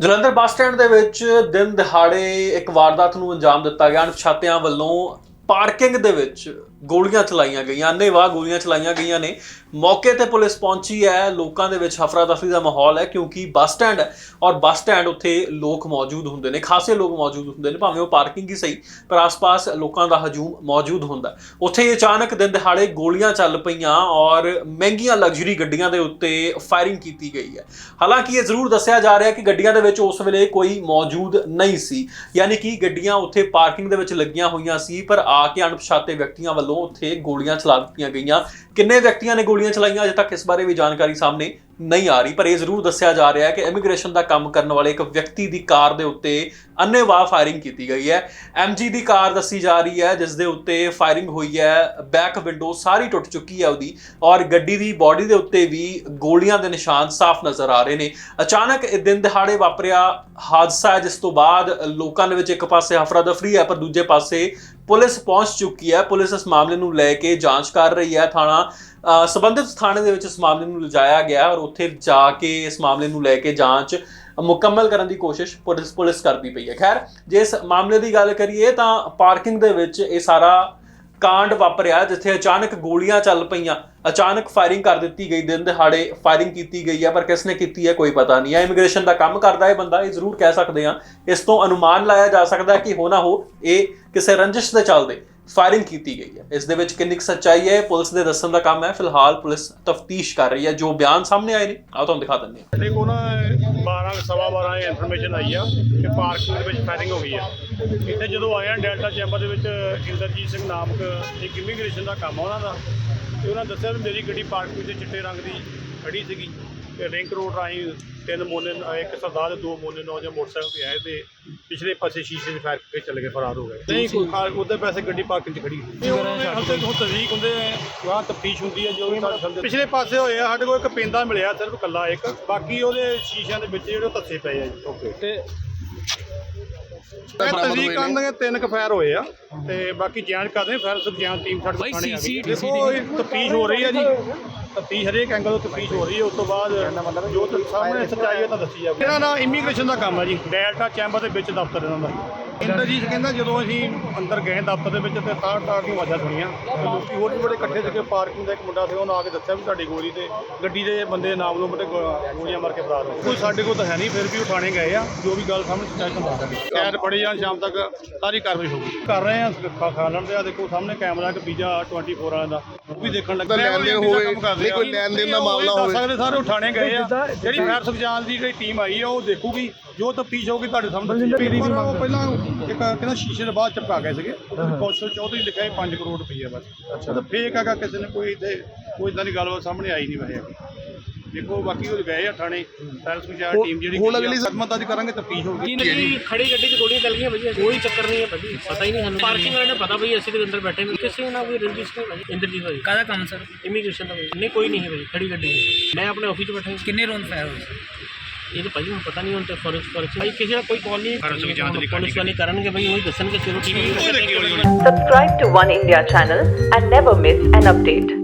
Jalandhar bus stand ਦੇ ਵਿੱਚ ਦਿਨ ਦਿਹਾੜੇ ਇੱਕ ਵਾਰਦਾਤ ਨੂੰ ਅੰਜਾਮ ਦਿੱਤਾ ਗਿਆ। ਅਣਪਛਾਤਿਆਂ ਵੱਲੋਂ ਪਾਰਕਿੰਗ ਦੇ ਵਿੱਚ ਗੋਲੀਆਂ ਚਲਾਈਆਂ ਗਈਆਂ। ਅੰਨ੍ਹੇਵਾਹ ਗੋਲੀਆਂ ਚਲਾਈਆਂ ਗਈਆਂ ਨੇ। ਮੌਕੇ ਤੇ ਪੁਲਿਸ ਪਹੁੰਚੀ ਹੈ। ਲੋਕਾਂ ਦੇ ਵਿੱਚ ਹਫਰਾ ਦਫਰੀ ਦਾ ਮਾਹੌਲ ਹੈ ਕਿਉਂਕਿ ਬੱਸ ਸਟੈਂਡ ਹੈ ਔਰ ਬੱਸ ਸਟੈਂਡ ਉੱਥੇ ਲੋਕ ਮੌਜੂਦ ਹੁੰਦੇ ਨੇ। ਖਾਸੇ ਲੋਕ ਮੌਜੂਦ ਹੁੰਦੇ ਨੇ, ਭਾਵੇਂ ਉਹ ਪਾਰਕਿੰਗ ਹੀ ਸਹੀ, ਪਰ ਆਸ-ਪਾਸ ਲੋਕਾਂ ਦਾ ਹਜੂਮ ਮੌਜੂਦ ਹੁੰਦਾ ਉੱਥੇ ਅਚਾਨਕ ਦਿਨ ਦਿਹਾੜੇ ਗੋਲੀਆਂ ਚੱਲ ਪਈਆਂ ਔਰ ਮਹਿੰਗੀਆਂ ਲਗਜ਼ਰੀ ਗੱਡੀਆਂ ਦੇ ਉੱਤੇ ਫਾਇਰਿੰਗ ਕੀਤੀ ਗਈ ਹੈ। ਹਾਲਾਂਕਿ ਇਹ ਜ਼ਰੂਰ ਦੱਸਿਆ ਜਾ ਰਿਹਾ ਕਿ ਗੱਡੀਆਂ ਦੇ ਵਿੱਚ ਉਸ ਵੇਲੇ ਕੋਈ ਮੌਜੂਦ ਨਹੀਂ ਸੀ। ਯਾਨੀ ਕਿ ਗੱਡੀਆਂ ਉੱਥੇ ਪਾਰਕਿੰਗ ਦੇ ਵਿੱਚ ਲੱਗੀਆਂ ਹੋਈਆਂ ਸੀ, ਪਰ ਆ ਕੇ ਅਣਪਛਾਤੇ ਵਿਅਕਤੀਆਂ ਵੱਲੋਂ ਉੱਥੇ ਗੋਲੀਆਂ ਚਲਾ ਦਿੱਤੀਆਂ ਗਈਆਂ। ਕਿੰਨੇ ਵਿਅਕਤੀਆਂ ਨੇ ਗੋਲੀ ਗੋਲੀਆਂ ਚਲਾਈਆਂ, ਅਜੇ ਤੱਕ ਇਸ ਬਾਰੇ ਵੀ ਜਾਣਕਾਰੀ ਸਾਹਮਣੇ ਨਹੀਂ ਆ ਰਹੀ, ਪਰ ਇਹ ਜ਼ਰੂਰ ਦੱਸਿਆ ਜਾ ਰਿਹਾ ਹੈ ਕਿ ਇਮੀਗ੍ਰੇਸ਼ਨ ਦਾ ਕੰਮ ਕਰਨ ਵਾਲੇ ਇੱਕ ਵਿਅਕਤੀ ਦੀ ਕਾਰ ਦੇ ਉੱਤੇ ਅੰਨ੍ਹੇਵਾਹ ਫਾਇਰਿੰਗ ਕੀਤੀ ਗਈ ਹੈ। ਐਮਜੀ ਦੀ ਕਾਰ ਦੱਸੀ ਜਾ ਰਹੀ ਹੈ, ਜਿਸ ਦੇ ਉੱਤੇ ਫਾਇਰਿੰਗ ਹੋਈ ਹੈ ਬੈਕ ਵਿੰਡੋ ਸਾਰੀ ਟੁੱਟ ਚੁੱਕੀ ਹੈ ਉਹਦੀ ਔਰ ਗੱਡੀ ਦੀ ਬਾਡੀ ਦੇ ਉੱਤੇ ਵੀ ਗੋਲੀਆਂ ਦੇ ਨਿਸ਼ਾਨ ਸਾਫ਼ ਨਜ਼ਰ ਆ ਰਹੇ ਨੇ। ਅਚਾਨਕ ਇਹ ਦਿਨ ਦਿਹਾੜੇ ਵਾਪਰਿਆ, ਹਾਦਸਾ ਹੈ, ਜਿਸ ਤੋਂ ਬਾਅਦ ਲੋਕਾਂ ਦੇ ਵਿੱਚ ਇੱਕ ਪਾਸੇ ਹਫਰਾ ਦਫਰੀ ਹੈ, ਪਰ ਦੂਜੇ ਪਾਸੇ ਪੁਲਿਸ ਪਹੁੰਚ ਚੁੱਕੀ ਹੈ ਪੁਲਿਸ ਇਸ ਮਾਮਲੇ ਨੂੰ ਲੈ ਕੇ ਜਾਂਚ ਕਰ ਰਹੀ ਹੈ। ਥਾਣਾ ਅ, ਸੰਬੰਧਿਤ ਥਾਣੇ ਦੇ ਵਿੱਚ ਇਸ ਮਾਮਲੇ ਨੂੰ ਲਿਜਾਇਆ ਗਿਆ ਔਰ ਉੱਥੇ ਜਾ ਕੇ ਇਸ ਮਾਮਲੇ ਨੂੰ ਲੈ ਕੇ ਜਾਂਚ ਮੁਕੰਮਲ ਕਰਨ ਦੀ ਕੋਸ਼ਿਸ਼ ਪੁਲਿਸ ਪੁਲਿਸ ਕਰਦੀ ਪਈ ਹੈ। ਖੈਰ ਜੇ ਇਸ ਮਾਮਲੇ ਦੀ ਗੱਲ ਕਰੀਏ ਤਾਂ ਪਾਰਕਿੰਗ ਦੇ ਵਿੱਚ ਇਹ ਸਾਰਾ ਕਾਂਡ ਵਾਪਰਿਆ ਜਿੱਥੇ ਅਚਾਨਕ ਗੋਲੀਆਂ ਚੱਲ ਪਈਆਂ। ਅਚਾਨਕ ਫਾਇਰਿੰਗ ਕਰ ਦਿੱਤੀ ਗਈ, ਦਿਨ ਦਿਹਾੜੇ ਫਾਇਰਿੰਗ ਕੀਤੀ ਗਈ ਹੈ, ਪਰ ਕਿਸ ਨੇ ਕੀਤੀ ਹੈ, ਕੋਈ ਪਤਾ ਨਹੀਂ ਹੈ। ਇਮੀਗ੍ਰੇਸ਼ਨ ਦਾ ਕੰਮ ਕਰਦਾ ਹੈ ਬੰਦਾ, ਇਹ ਜ਼ਰੂਰ ਕਹਿ ਸਕਦੇ ਹਾਂ। ਇਸ ਤੋਂ ਅਨੁਮਾਨ ਲਾਇਆ ਜਾ ਸਕਦਾ ਹੈ ਕਿ ਹੋ ਨਾ ਹੋ, ਇਹ ਕਿਸੇ ਰੰਜਿਸ਼ ਦੇ ਚੱਲਦੇ ਫਾਇਰਿੰਗ ਕੀਤੀ ਗਈ ਹੈ। ਇਸ ਦੇ ਵਿੱਚ ਕਿੰਨੀ ਕੁ ਸੱਚਾਈ ਹੈ ਪੁਲਿਸ ਦੇ ਦੱਸਣ ਦਾ ਕੰਮ ਹੈ। ਫਿਲਹਾਲ ਪੁਲਿਸ ਤਫਤੀਸ਼ ਕਰ ਰਹੀ ਹੈ। ਜੋ ਬਿਆਨ ਸਾਹਮਣੇ ਆਏ ਨੇ, ਆਹ ਤੁਹਾਨੂੰ ਦਿਖਾ ਦਿੰਦੇ ਹਾਂ। ਸਾਡੇ ਕੋਲ ਨਾ 12 ਸਵਾ 12 ਇਨਫੋਰਮੇਸ਼ਨ ਆਈ ਆ ਕਿ ਪਾਰਕਿੰਗ ਦੇ ਵਿੱਚ ਫਾਇਰਿੰਗ ਹੋ ਗਈ ਆ। ਇੱਥੇ ਜਦੋਂ ਆਇਆ ਡੈਲਟਾ ਚੈਂਬਰ ਦੇ ਵਿੱਚ, ਇੰਦਰਜੀਤ ਸਿੰਘ ਨਾਮਕ ਇੱਕ ਇਮੀਗ੍ਰੇਸ਼ਨ ਦਾ ਕੰਮ ਆ ਉਹਨਾਂ ਦਾ, ਤੇ ਉਹਨਾਂ ਦੱਸਿਆ ਵੀ ਮੇਰੀ ਗੱਡੀ ਪਾਰਕਿੰਗ ਦੇ ਚਿੱਟੇ ਰੰਗ ਦੀ ਖੜੀ ਸੀਗੀ। ਰਿੰਕ ਰੋਡ ਰਾਹੀਂ ਤਿੰਨ ਮੋਨੇ ਇੱਕ ਸਰਦਾਰ ਤੇ ਦੋ ਮੋਨੇ ਨੌਜਵਾਨ ਮੋਟਰਸਾਈਕਲ ਤੇ ਆਏ ਤੇ ਪਿਛਲੇ ਪਾਸੇ ਸ਼ੀਸ਼ੇ 'ਚ ਫਾਇਰ ਕਰਕੇ ਚਲੇ ਗਏ ਫਰਾਰ ਹੋ ਗਏ। ਨਹੀਂ ਕੋਈ ਖਾਲ ਉਹਦੇ ਪੈਸੇ ਗੱਡੀ ਪਾਰਕਿੰਗ 'ਚ ਖੜੀ ਸੀ ਹੱਥੇ ਤੋਂ ਤਜ਼ਦੀਕ ਹੁੰਦੇ ਵਾਹ ਤਫਤੀਸ਼ ਹੁੰਦੀ ਹੈ ਜੋ ਵੀ ਸਾਡੇ ਸਾਹਮਣੇ- ਪਿਛਲੇ ਪਾਸੇ ਹੋਏ ਆ ਸਾਡੇ ਕੋਲ ਇੱਕ ਪਿੰਦਾ ਮਿਲਿਆ ਸਿਰਫ ਕੱਲਾ ਇੱਕ। ਬਾਕੀ ਉਹਦੇ ਸ਼ੀਸ਼ਿਆਂ ਦੇ ਵਿੱਚ ਜਿਹੜੇ ਧੱਸੇ ਪਏ ਆ ਜੀ। ਓਕੇ ਤੇ ਤਜ਼ਦੀਕ ਕਰਨ ਦੇ ਤਿੰਨ ਕੁ ਫਾਇਰ ਹੋਏ ਆ ਤੇ ਬਾਕੀ ਜਾਂਚ ਕਰਦੇ ਫਾਇਰ ਸਬ ਜਾਂਚ ਟੀਮ ਸਾਡੇ ਕੋਲ ਥਾਣੇ ਆ ਗਈ। ਦੇਖੋ ਤਫਤੀਸ਼ ਹੋ ਰਹੀ ਹੈ ਜੀ। ਤਫਤੀਸ਼ ਹਰੇਕ ਐਂਗਲ ਤੋਂ ਤਫਤੀਸ਼ ਹੋ ਰਹੀ ਹੈ ਉਸ ਤੋਂ ਬਾਅਦ ਜੋ ਸਾਹਮਣੇ ਸੱਚਾਈ ਹੈ ਤਾਂ ਦੱਸੀ ਜਾਵੇ ਇਹਨਾਂ ਦਾ ਇਮੀਗ੍ਰੇਸ਼ਨ ਦਾ ਕੰਮ ਹੈ ਜੀ ਡੈਲਟਾ ਚੈਂਬਰ ਦੇ ਵਿੱਚ ਦਫ਼ਤਰ ਇਹਨਾਂ ਦਾ। ਇੰਦਰਜੀਤ ਕਹਿੰਦਾ ਜਦੋਂ ਅਸੀਂ ਅੰਦਰ ਗਏ ਦਫ਼ਤਰ ਦੇ ਵਿੱਚ ਤੇ ਤਾੜ ਤਾੜ ਦੀ ਆਵਾਜ਼ਾਂ ਸੁਣੀਆਂ। ਲੋਕੀ ਹੋਰ ਵੀ ਬੜੇ ਇਕੱਠੇ ਸੀਗੇ ਪਾਰਕਿੰਗ ਦਾ ਇੱਕ ਮੁੰਡਾ ਸੀ ਉਹਨੇ ਆ ਕੇ ਦੱਸਿਆ ਵੀ ਤੁਹਾਡੀ ਗੋਲੀ ਤੇ ਗੱਡੀ ਦੇ ਬੰਦੇ ਨਾਮ ਨੂੰ ਬੜੇ ਗੋਲੀਆਂ ਮਾਰ ਕੇ ਫਰਾਰ ਹੋ ਗਏ। ਕੋਈ ਸਾਡੇ ਕੋਲ ਤਾਂ ਹੈ ਨਹੀਂ ਫਿਰ ਵੀ ਉਹ ਥਾਣੇ ਗਏ ਆ ਜੋ ਵੀ ਗੱਲ ਸਾਹਮਣੇ ਕੈਦ ਫੜੇ ਜਾਣ ਸ਼ਾਮ ਤੱਕ ਸਾਰੀ ਕਾਰਵਾਈ ਹੋਊਗੀ। ਕਰ ਰਹੇ ਆ ਖਾ ਖਾ ਲੈਣ ਦੇ ਆ ਦੇਖੋ ਸਾਹਮਣੇ ਕੈਮਰਾ ਇੱਕ ਪੀਜ਼ਾ 24 ਵਾਲਿਆਂ ਦਾ। ਉਹ ਵੀ ਦੇਖਣ ਲੱਗਾ। ਲੈਣ ਦੇਣ ਹੋਵੇ, ਨਹੀਂ ਕੋਈ ਲੈਣ ਦੇਣ ਦਾ ਮਾਮਲਾ ਹੋਵੇ। ਸਕਦੇ ਸਾਰੇ ਉਹ ਥਾਣੇ ਗਏ ਆ। ਜਿਹੜੀ ਫਾਇਰ ਸੁਖਜਾਨ ਦੀ ਜਿਹੜੀ ਟੀਮ ਆਈ ਆ ਉਹ ਦੇਖੂਗੀ। ਜੋ ਤਫਤੀਸ਼ ਹੋਊਗੀ ਤੁਹਾਡੇ ਸਾਹਮਣੇ ਉਹ ਪਹਿਲਾਂ ਇੱਕ ਕਹਿੰਦਾ ਸ਼ੀਸ਼ੇ ਦੇ ਬਾਅਦ ਚਪਕਾ ਗਏ ਸੀਗੇ। ਕੌਸ਼ਲ ਚੌਧਰੀ ਲਿਖਿਆ ਸੀ 5 ਕਰੋੜ ਰੁਪਈਆ ਬਸ। ਅੱਛਾ। ਤਾਂ ਫੇਕ ਹੈਗਾ ਕਿਸੇ ਨੇ ਕੋਈ ਇੱਥੇ ਕੋਈ ਇਦਾਂ ਦੀ ਗੱਲਬਾਤ ਸਾਹਮਣੇ ਆਈ ਨਹੀਂ ਵੈਸੇ। ਦੇਖੋ ਬਾਕੀ ਉਹ ਗਏ ਆ ਥਾਣੇ ਫਾਇਰ ਸੁਖਜਾਨ ਟੀਮ ਜਿਹੜੀ ਹੁਣ ਅਗਲੀ ਖਦਮਤ ਅੱਜ ਕਰਾਂਗੇ ਤਫਤੀਸ਼ ਹੋਊਗੀ। ਨਹੀਂ ਖੜੀ ਗੱਡੀ 'ਚ ਗੋਲੀਆਂ ਚੱਲ ਗਈਆਂ ਭਾਜੀ ਕੋਈ ਚੱਕਰ ਨਹੀਂ ਹੈ ਭਾਜੀ ਪਤਾ ਹੀ ਨਹੀਂ ਸਾਨੂੰ। ਪਾਰਕਿੰਗ ਵਾਲੇ ਨੇ ਪਤਾ ਭਾਈ ਅਸੀਂ ਤੇ ਅੰਦਰ ਬੈਠੇ ਨੇ। ਕਿਸੇ ਨਾਲ ਕੋਈ ਰੰਜਿਸ਼ ਨਹੀਂ ਭਾਜੀ। ਇੰਦਰਜੀਤ ਭਾਜੀ। ਕਾਹਦਾ ਕੰਮ ਸਰ? ਇਮੀਗ੍ਰੇਸ਼ਨ ਦਾ ਭਾਜੀ। ਨਹੀਂ ਕੋਈ ਨਹੀਂ ਹੈ ਭਾਜੀ ਖੜੀ ਗੱਡੀ ਹੈ ਮੈਂ ਆਪਣੇ ਆਫਿਸ 'ਚ ਬੈਠਾ ਹਾਂ। ਕਿੰਨੇ ਰੌਂਦ ਫਾਇਰ ਹੋਏ ਸਰ? ਇਹ ਤਾਂ ਭਾਜੀ ਹੁਣ ਪਤਾ ਨਹੀਂ ਹੁਣ ਤੇ ਫੋਰੈਂਸ ਫੋਰੈਂਸ ਭਾਈ ਕਿਸੇ ਦਾ ਕੋਈ ਕਾਲ ਨਹੀਂ ਪੁਲਿਸ ਵਾਲੇ ਕਰਨਗੇ ਭਾਈ ਉਹੀ ਦੱਸਣਗੇ ਚਲੋ ਠੀਕ ਹੈ। Subscribe to One India channel and never miss an update.